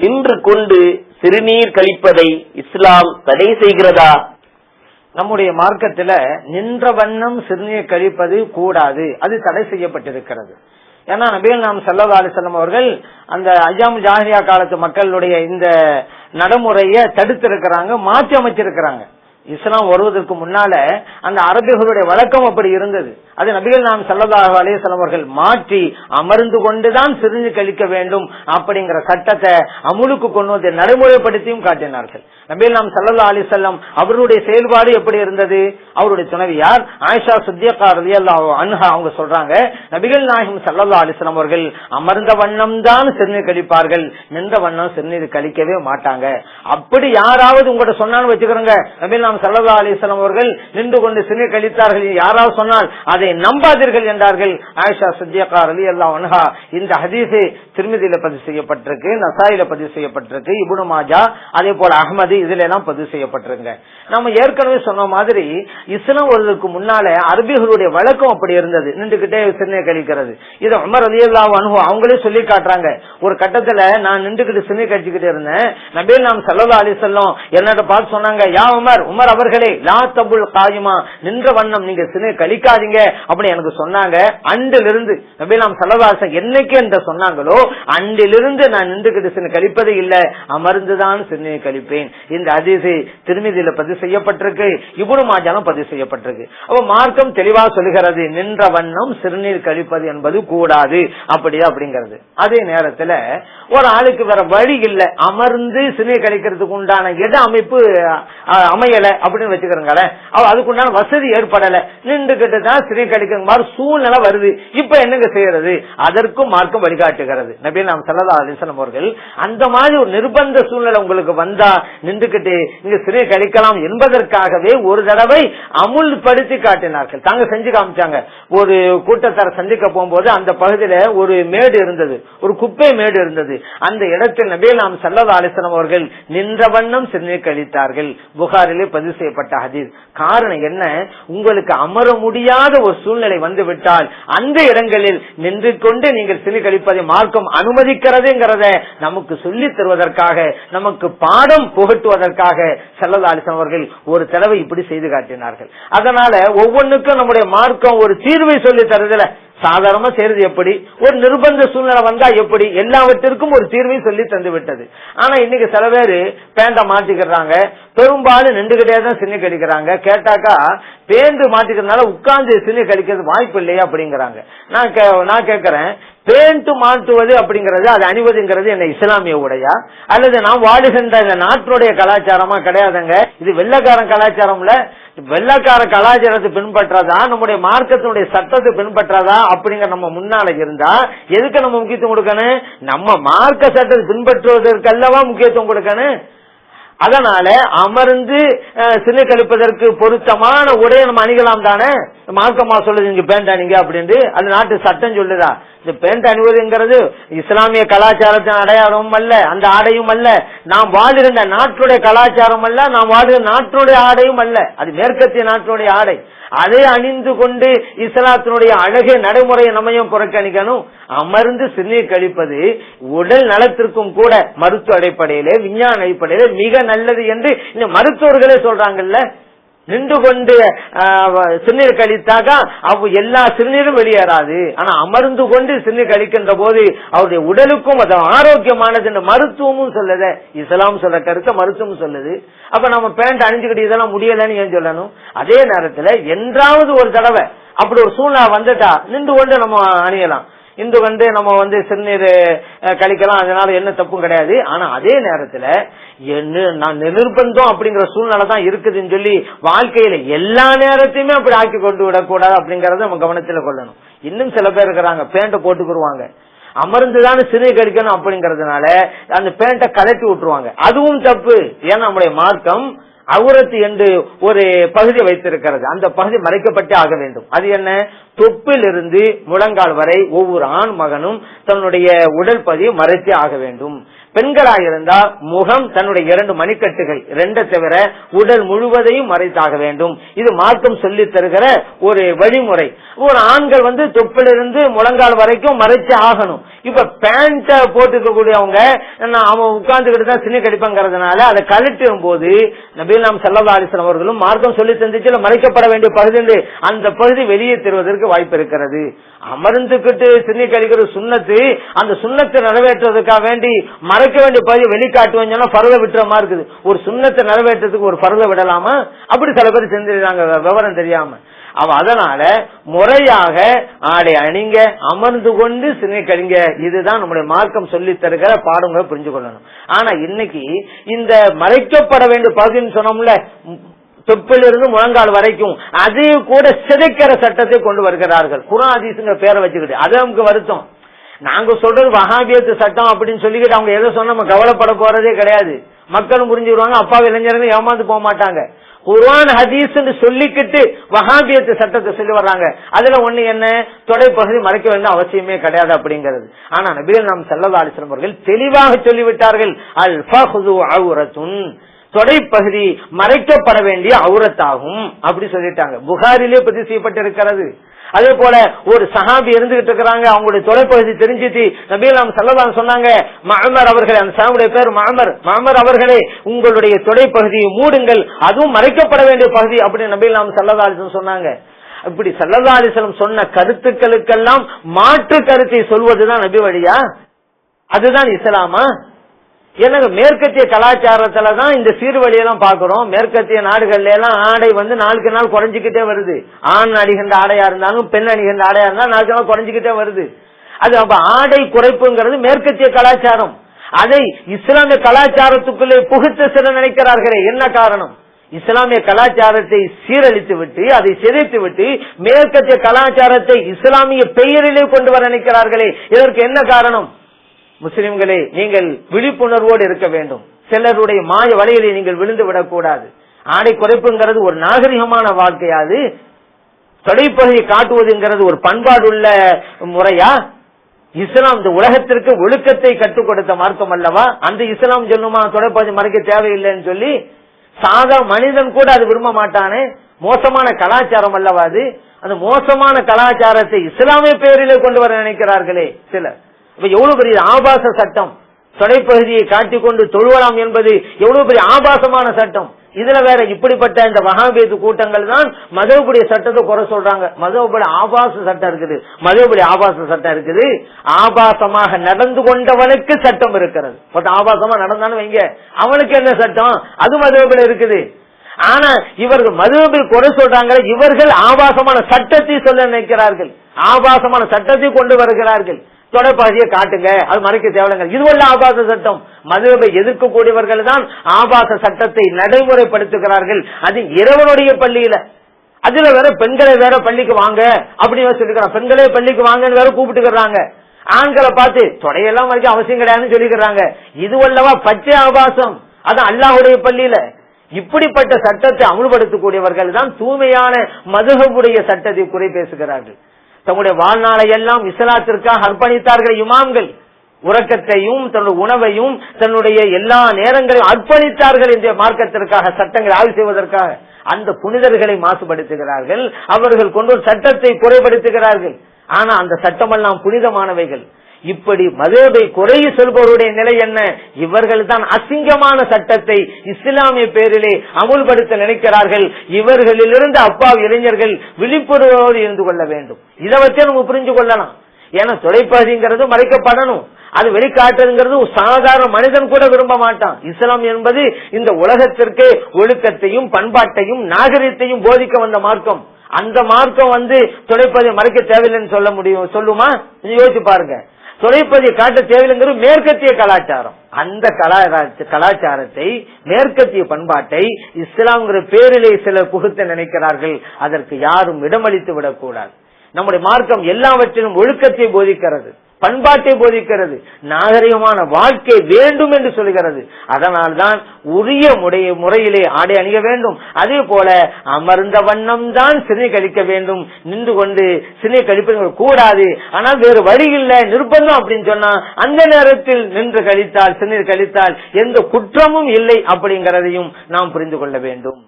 நின்று கொண்டு சிறுநீர் கழிப்பதை இஸ்லாம் தடை செய்கிறதா? நம்முடைய மார்க்கத்துல நின்ற வண்ணம் சிறுநீர் கழிப்பது கூடாது. அது தடை செய்யப்பட்டிருக்கிறது. ஏன்னா நபிகள் நாம் சல்லா அலிசல்லம் அவர்கள் அந்த அஜாம் ஜாஹிரியா காலத்து மக்களுடைய இந்த நடைமுறையை தடுத்திருக்கிறாங்க மாற்றி அமைச்சிருக்கிறாங்க இஸ்லாம் வருவதற்கு முன்னால அந்த அரபிகளுடைய வழக்கம் அப்படி இருந்தது. அது நபிகள் நாம் செல்லதாக அலையவர்கள் மாற்றி அமர்ந்து கொண்டுதான் சிரிஞ்சு கழிக்க வேண்டும் அப்படிங்கிற சட்டத்தை அமுலுக்கு கொண்டு வந்து நடைமுறைப்படுத்தியும் காட்டினார்கள். நபிகள் நாம் சல்லல்லா அலிசல்லம் அவருடைய செயல்பாடு எப்படி இருந்தது? அவருடைய துணைவியார் ஆயிஷா சுத்தியக்கா ரலியல்லாஹு அன்ஹா அவங்க சொல்றாங்க நபிகள் நாயகம் சல்லா அலிஸ்லாம் அவர்கள் அமர்ந்த வண்ணம் தான் சிறுநீர் கழிப்பார்கள். நின்ற வண்ணம் சிறுநீர் கழிக்கவே மாட்டாங்க. அப்படி யாராவது உங்கள்ட்ட சொன்னாலும் வச்சுக்கிறோங்க நபிகள் நாம் சல்லா அலிஸ்லாம் அவர்கள் நின்று கொண்டு சிறுநீர் கழித்தார்கள் யாராவது சொன்னால் அதை நம்பாதீர்கள் என்றார்கள் ஆயிஷா சுத்தியக்கா அல்லா அன்ஹா. இந்த ஹதீஸ் திருமதியில பதிவு செய்யப்பட்டிருக்கு நசாயில பதிவு செய்யப்பட்டிருக்கு இபுனு மாஜா அதே போல அகமது இதுல எல்லாம் பதிவு செய்யப்பட்டிருங்க. நம்ம ஏற்கனவே சொன்ன மாதிரி இஸ்லாம் வருவதற்கு முன்னால அரபிகளுடைய வழக்கம் அப்படி இருந்தது. நின்றுகிட்டே சிறுநீர் கழிக்கிறது. இதை உமர் அலி அனுபவம் அவங்களே சொல்லி காட்டுறாங்க. ஒரு கட்டத்துல நான் நின்றுகிட்டு சிறுநீர் கழிச்சுக்கிட்டு இருந்தேன். நபீல் நாம் சல்லா அலி செல்லம் என்னட்ட பார்த்து சொன்னாங்க யா உமர் உமர் அவர்களே லா தபுல் காயுமா நின்ற வண்ணம் நீங்க சிறுநீர் கழிக்காதீங்க. அப்படின்னு எனக்கு சொன்னாங்க. அண்டிலிருந்து நபீல் நாம் சல்லா என்னைக்கு என்று சொன்னாங்களோ அண்டிலிருந்து நான் நின்றுகிட்டு சிறுநீர் கழிப்பதே இல்ல. அமர்ந்துதான் சிறுநீர் கழிப்பேன். இந்த அதிசை திருமதியில பதிவு செய்யப்பட்டிருக்கு. இபுடு மாஜாலும் பதிவு செய்யப்பட்டிருக்கு. அப்ப மார்க்கம் தெளிவா சொல்லுகிறது நின்ற வண்ணம் சிறுநீர் கழிப்பது என்பது கூடாது. அப்படியா? அப்படிங்கிறது. அதே நேரத்துல ஒரு ஆளுக்கு வேற வழி இல்ல. அமர்ந்து சிறுநீர் கழிக்கிறதுக்கு உண்டான இட அமைப்பு அமையல அப்படின்னு வச்சுக்கிறோங்களேன். அதுக்குண்டான வசதி ஏற்படல. நின்றுகிட்டு தான் சிறுநீர் கழிக்கிற மாதிரி சூழ்நிலை வருது. இப்ப என்னங்க செய்யறது? அதற்கும் மார்க்கம் வழிகாட்டுகிறது. நபி நாம் சல்லா அலிஸ்லாம் அவர்கள் அந்த மாதிரி ஒரு நிர்பந்த சூழ்நிலை உங்களுக்கு வந்தா நின்றுகிட்டு இங்க சிறை கழிக்கலாம் என்பதற்காகவே ஒரு தடவை அமுல்படுத்தி காட்டினார்கள் தாங்க செஞ்சு காமிச்சாங்க. ஒரு கூட்டத்தார சந்திக்க போகும்போது அந்த பகுதியில ஒரு மேடு இருந்தது. ஒரு குப்பை மேடு இருந்தது. அந்த இடத்தில் நபே நாம் சல்லா அலிசனம் அவர்கள் நின்ற வண்ணம் சிந்தனை கழித்தார்கள். புகாரிலே பதிவு செய்யப்பட்ட ஹதீஸ். காரணம் என்ன? உங்களுக்கு அமர முடியாத ஒரு சூழ்நிலை வந்து விட்டால் அந்த இடங்களில் நின்று கொண்டு நீங்கள் சிறுநீர் கழிப்பதை மார்க்கம் அனுமதிக்கிறதுங்கிறத நமக்கு சொல்லி தருவதற்காக நமக்கு பாடம் புகட்டுவதற்காக செல்லதா அலிசன் அவர்கள் ஒரு தடவை இப்படி செய்து காட்டினார்கள் அதனால ஒவ்வொன்றுக்கும் நம்முடைய மார்க்கம் ஒரு தீர்வை சொல்லி தருதல. சாதாரணமா செய்யறது எப்படி? ஒரு நிர்பந்த சூழ்நிலை வந்தா எப்படி? எல்லாவற்றிற்கும் ஒரு தீர்வை சொல்லி தந்து விட்டது ஆனா இன்னைக்கு சில பேரு பேண்ட மாட்டிக்கிறாங்க. பெரும்பாலும் நின்றுகிட்டே தான் சின்ன கழிக்கிறாங்க கேட்டாக்கா பேந்து மாட்டிக்கிறதுனால உட்கார்ந்து சின்ன கழிக்கிறது வாய்ப்பு இல்லையா அப்படிங்கிறாங்க. நான் நான் கேட்கறேன் பேண்ட் மாட்டுவது அப்படிங்கறது அது அணிவதுங்கிறது என்ன இஸ்லாமிய உடையா? அல்லது நான் வாடுகின்ற இந்த நாட்டினுடைய கலாச்சாரமா கிடையாதுங்க? இது வெள்ளக்காரன் கலாச்சாரம்ல? வெள்ளக்கார கலாச்சாரத்தை பின்பற்றதா? நம்முடைய மார்க்கத்தினுடைய சட்டத்தை பின்பற்றதா? அப்படிங்கிற நம்ம முன்னால இருந்தா எதுக்கு நம்ம முக்கியத்துவம் கொடுக்கணும்? நம்ம மார்க்க சட்டத்தை பின்பற்றுவதற்கு அல்லவா முக்கியத்துவம் கொடுக்கணும்? அதனால அமர்ந்து சிலை கழிப்பதற்கு பொருத்தமான உடையை நம்ம அணிகலாம் தானே? மார்க்கமா சொல்லுது இங்க பேண்டா நீங்க அப்படின்ட்டு அது நாட்டு சட்டம் சொல்லுதா? இந்த பேண்ட் அணிவதுங்கிறது இஸ்லாமிய கலாச்சாரத்தின் அடையாளமும் அல்ல அந்த ஆடையும் அல்ல. நாம் வாழுகின்ற நாட்டுடைய கலாச்சாரம் அல்ல நாம் வாழ்கிற நாட்டுடைய ஆடையும் அல்ல. அது மேற்கத்திய நாட்டினுடைய ஆடை. அதை அணிந்து கொண்டு இஸ்லாத்தினுடைய அழகிய நடைமுறையை நம்மையும் புறக்கணிக்கணும். அமர்ந்து சிறுநீர் கழிப்பது உடல் நலத்திற்கும் கூட மருத்துவ அடிப்படையிலே விஞ்ஞான அடிப்படையிலே மிக நல்லது என்று இந்த மருத்துவர்களே சொல்றாங்கல்ல. நின்று கொண்டு ஆஹ், சிறுநீர் கழித்தாக்கா அவ எல்லா சிறுநீரும் வெளியேறாது. ஆனா அமர்ந்து கொண்டு சிறுநீர் கழிக்கின்ற போது அவருடைய உடலுக்கும் அது ஆரோக்கியமானதுன்னு மருத்துவமும் சொல்லுத இஸ்லாம் சொல்ற கருத்தை மருத்துவம் சொல்லுது. அப்ப நம்ம பேண்ட் அணிஞ்சுக்கிட்டு இதெல்லாம் முடியலன்னு ஏன் சொல்லணும்? அதே நேரத்துல என்றாவது ஒரு தடவை அப்படி ஒரு சூழ்நிலை வந்துட்டா நின்று கொண்டு நம்ம அணியலாம். இந்து வந்து நம்ம வந்து சிறுநீர் கழிக்கலாம் அதனால என்ன தப்பும் கிடையாது. ஆனா அதே நேரத்துல என்ன நான் நிர்பந்தம் அப்படிங்கிற சூழ்நிலை தான் இருக்குதுன்னு சொல்லி வாழ்க்கையில எல்லா நேரத்தையுமே அப்படி ஆக்கி கொண்டு விடக்கூடாது அப்படிங்கறத நம்ம கவனத்துல கொள்ளணும். இன்னும் சில பேர் இருக்கிறாங்க பேண்ட போட்டுக்குருவாங்க அமர்ந்துதான் சிறுநீர் கழிக்கணும் அப்படிங்கறதுனால அந்த பேண்ட கலட்டி விட்டுருவாங்க. அதுவும் தப்பு. ஏன்னா நம்முடைய மார்க்கம் அவுரத்து என்று ஒரு பகுதி வைத்திருக்கிறது. அந்த பகுதி மறைக்கப்பட்டே ஆக வேண்டும். அது என்ன? தொப்பிலிருந்து முழங்கால் வரை ஒவ்வொரு ஆண் மகனும் தன்னுடைய உடல் பதிவு மறைத்தே ஆக வேண்டும். பெண்களாக இருந்தால் முகம் தன்னுடைய இரண்டு மணிக்கட்டுகள் ரெண்டை தவிர உடல் முழுவதையும் மறைத்தாக வேண்டும். இது மார்க்கம் சொல்லி தருகிற ஒரு வழிமுறை. ஒரு ஆண்கள் வந்து தொப்பிலிருந்து முழங்கால் வரைக்கும் மறைச்சு ஆகணும். இப்ப பேண்ட போட்டுக்கக்கூடியவங்க நான் அவன் உட்கார்ந்துகிட்டு தான் சின்ன கடிப்பங்கிறதுனால அதை கழட்டும் போது நபீல் நாம் சல்லா அலிஸ்லாம் அவர்களும் மார்க்கம் சொல்லி தந்துச்சு மறைக்கப்பட வேண்டிய பகுதி அந்த பகுதி வெளியே தருவதற்கு வாய்ப்பு இருக்கிறது. அமர்ந்துகிட்டு சிந்தி கழிக்கிற சுண்ணத்து அந்த சுண்ணத்தை நிறைவேற்றுறதுக்காக வேண்டி மறைக்க வேண்டிய பகுதியை வெளிக்காட்டுவேன்னு சொன்னா பருவ விட்டுற மாதிரி இருக்குது. ஒரு சுண்ணத்தை நிறைவேற்றதுக்கு ஒரு பருவ விடலாமா? அப்படி சில பேர் செஞ்சிருக்காங்க விவரம் தெரியாம. அவ அதனால முறையாக ஆடை அணிங்க அமர்ந்து கொண்டு சினை கழிங்க இதுதான் நம்முடைய மார்க்கம் சொல்லி தருகிற பாடங்களை புரிஞ்சு கொள்ளணும் ஆனா இன்னைக்கு இந்த மறைக்கப்பட வேண்டிய பகுதின்னு சொன்னோம்ல தொப்பிலிருந்து முழங்கால் வரைக்கும் அதையும் கூட சிதைக்கிற சட்டத்தை கொண்டு வருகிறார்கள். குராதீசுங்க பேரை வச்சுக்கிட்டு. அது நமக்கு வருத்தம். நாங்க சொல்றது வகாபியத்து சட்டம் அப்படின்னு சொல்லிக்கிட்டு அவங்க எதை சொன்னா நம்ம கவலைப்பட போறதே கிடையாது. மக்களும் புரிஞ்சுடுவாங்க அப்பா இளைஞர்கள் ஏமாந்து போக மாட்டாங்க. குர்வான் ஹதீஸ் சொல்லிக்கிட்டு வஹாபியத்து சட்டத்தை சொல்லி வர்றாங்க. அதுல ஒண்ணு என்ன? தொடைப்பகுதி மறைக்க வேண்டிய அவசியமே கிடையாது அப்படிங்கிறது. ஆனா நபிகள் நாம் செல்லதாலிசன் அவர்கள் தெளிவாக சொல்லிவிட்டார்கள். அல் ஃபஹ்து அவுரத்துன் தொடைப்பகுதி மறைக்கப்பட வேண்டிய அவுரத்தாகும். அப்படி சொல்லிட்டாங்க. புகாரிலே பதிவு செய்யப்பட்டிருக்கிறது. அதே போல ஒரு சஹாபி இருந்துகிட்டு இருக்கிறாங்க. அவங்களுடைய தொலைப்பகுதி தெரிஞ்சிட்டு நபீலாம் சல்லதான் சொன்னாங்க மாமர் அவர்களே அந்த சஹாபுடைய பேர் மாமர் மாமர் அவர்களே உங்களுடைய தொடைப்பகுதியை மூடுங்கள். அதுவும் மறைக்கப்பட வேண்டிய பகுதி அப்படின்னு நபீலாம் சல்லதாலிசம் சொன்னாங்க. இப்படி சல்லதாலிசலம் சொன்ன கருத்துக்களுக்கெல்லாம் மாற்று கருத்தை சொல்வதுதான் நபி வழியா? அதுதான் இஸ்லாமா? எனக்கு மேற்கத்திய கலாச்சாரத்துல தான் இந்த சீர்வழியெல்லாம் பாக்குறோம் மேற்கத்திய நாடுகள்ல எல்லாம் ஆடை வந்து நாளுக்கு நாள் குறைஞ்சிக்கிட்டே வருது. ஆண் அணிகின்ற ஆடையா இருந்தாலும் பெண் அணிகின்ற ஆடையா இருந்தாலும் நாளுக்கு நாள் குறைஞ்சிக்கிட்டே வருது. அது அப்ப ஆடை குறைப்புங்கிறது மேற்கத்திய கலாச்சாரம். அதை இஸ்லாமிய கலாச்சாரத்துக்குள்ளே புகுத்த சில நினைக்கிறார்களே என்ன காரணம்? இஸ்லாமிய கலாச்சாரத்தை சீரழித்து விட்டு அதை சிதைத்து விட்டு மேற்கத்திய கலாச்சாரத்தை இஸ்லாமிய பெயரிலே கொண்டு வர நினைக்கிறார்களே. இதற்கு என்ன காரணம்? முஸ்லிம்களே நீங்கள் விழிப்புணர்வோடு இருக்க வேண்டும். சிலருடைய மாய வலையிலே நீங்கள் விழுந்து விடக்கூடாது. ஆடை குறைப்புங்கிறது ஒரு நாகரிகமான வாழ்க்கையாது தொடைப்பகுதியை காட்டுவதுங்கிறது ஒரு பண்பாடுள்ள முறையா? இஸ்லாம் இந்த உலகத்திற்கு ஒழுக்கத்தை கற்றுக் கொடுத்த மார்க்கம் அல்லவா? அந்த இஸ்லாம் சொல்லுமா தொடைப்பகுதி மறைக்க தேவையில்லைன்னு சொல்லி? சாதா மனிதன் கூட அது விரும்ப மாட்டானே. மோசமான கலாச்சாரம் அல்லவா அது? அந்த மோசமான கலாச்சாரத்தை இஸ்லாமிய பெயரிலே கொண்டு வர நினைக்கிறார்களே சிலர். இப்ப எவ்வளவு பெரிய ஆபாச சட்டம்? தொடைப்பகுதியை காட்டிக்கொண்டு தொழுவலாம் என்பது எவ்வளவு பெரிய ஆபாசமான சட்டம்? இதுல வேற இப்படிப்பட்ட இந்த மகாபேது கூட்டங்கள் தான் மதவுபுடைய சட்டத்தை குறை சொல்றாங்க. மதவுபடி ஆபாச சட்டம் இருக்குது. மதவுபடி ஆபாச சட்டம் இருக்குது. ஆபாசமாக நடந்து கொண்டவனுக்கு சட்டம் இருக்கிறது. பட் ஆபாசமா நடந்தான்னு வைங்க. அவனுக்கு என்ன சட்டம்? அது மதவுபடி இருக்குது. ஆனா இவர்கள் மதுவில் குறை சொல்றாங்க இவர்கள் ஆபாசமான சட்டத்தை சொல்ல நினைக்கிறார்கள். ஆபாசமான சட்டத்தை கொண்டு வருகிறார்கள். தொடைப்பாசியை காட்டுங்க. அது மறைக்க தேவைங்க இதுவல்ல ஆபாச சட்டம். மதுவை எதிர்க்கக்கூடியவர்கள் தான் ஆபாச சட்டத்தை நடைமுறைப்படுத்துகிறார்கள். அது இறைவனுடைய பள்ளியில. அதுல வேற பெண்களை வேற பள்ளிக்கு வாங்க அப்படின்னு சொல்லிக்கிறாங்க பெண்களே பள்ளிக்கு வாங்கன்னு வேற கூப்பிட்டுக்கிறாங்க. ஆண்களை பார்த்து தொடையெல்லாம் வரைக்கும் அவசியம் கிடையாதுன்னு சொல்லிக்கிறாங்க. இதுவல்லவா பச்சை ஆபாசம்? அது அல்லாஹுடைய பள்ளியில. இப்படிப்பட்ட சட்டத்தை அமுல்படுத்தக்கூடியவர்கள் தான் தூய்மையான மதுகவுடைய சட்டத்தை குறை பேசுகிறார்கள். தங்களுடைய வாழ்நாளை எல்லாம் இஸ்லாத்திற்காக அர்ப்பணித்தார்கள் இமாம்கள். உறக்கத்தையும் தன்னுடைய உணவையும் தன்னுடைய எல்லா நேரங்களையும் அர்ப்பணித்தார்கள் இந்த மார்க்கத்திற்காக சட்டங்களை ஆய்வு செய்வதற்காக. அந்த புனிதர்களை மாசுபடுத்துகிறார்கள். அவர்கள் கொண்டு ஒரு சட்டத்தை குறைபடுத்துகிறார்கள் ஆனா அந்த சட்டமெல்லாம் புனிதமானவைகள். இப்படி மதேபை குறைய சொல்பவருடைய நிலை என்ன? இவர்கள் தான் அசிங்கமான சட்டத்தை இஸ்லாமிய பேரிலே அமுல்படுத்த நினைக்கிறார்கள். இவர்களிலிருந்து அப்பாவி இளைஞர்கள் விழிப்புணர்வோடு இருந்து கொள்ள வேண்டும். இதை வச்சே நம்ம புரிஞ்சு கொள்ளலாம். ஏன்னா தொலைப்பகுதிங்கிறது மறைக்கப்படணும். அது வெளிக்காட்டுங்கிறது சாதாரண மனிதன் கூட விரும்ப மாட்டான். இஸ்லாம் என்பது இந்த உலகத்திற்கு ஒழுக்கத்தையும் பண்பாட்டையும் நாகரிகத்தையும் போதிக்க வந்த மார்க்கம். அந்த மார்க்கம் வந்து தொலைப்பதியை மறைக்க தேவையில்லைன்னு சொல்ல முடியும். சொல்லுமா? யோசிச்சு பாருங்க. துறைப்பதி காட்ட தேவையில்லைங்கிறது மேற்கத்திய கலாச்சாரம். அந்த கலாச்சாரத்தை மேற்கத்திய பண்பாட்டை இஸ்லாம்ங்கிற பேரிலே சிலர் புகுத்த நினைக்கிறார்கள். அதற்கு யாரும் இடமளித்து விடக்கூடாது நம்முடைய மார்க்கம் எல்லாவற்றிலும் ஒழுக்கத்தை போதிக்கிறது. பண்பாட்டை போதிக்கிறது. நாகரிகமான வாழ்க்கை வேண்டும் என்று சொல்கிறது. அதனால்தான் உரிய முறை முறையிலே ஆடை அணிய வேண்டும். அதே போல அமர்ந்த வண்ணம் தான் சிறுநீர் கழிக்க வேண்டும். நின்று கொண்டு சிறுநீர் கழிப்பது கூடாது. ஆனால் வேறு வழி இல்ல. நிர்பந்தம் அப்படின்னு சொன்னா அந்த நேரத்தில் நின்று கழித்தால் சிறுநீர் கழித்தால் எந்த குற்றமும் இல்லை அப்படிங்கிறதையும் நாம் புரிந்து கொள்ள வேண்டும்.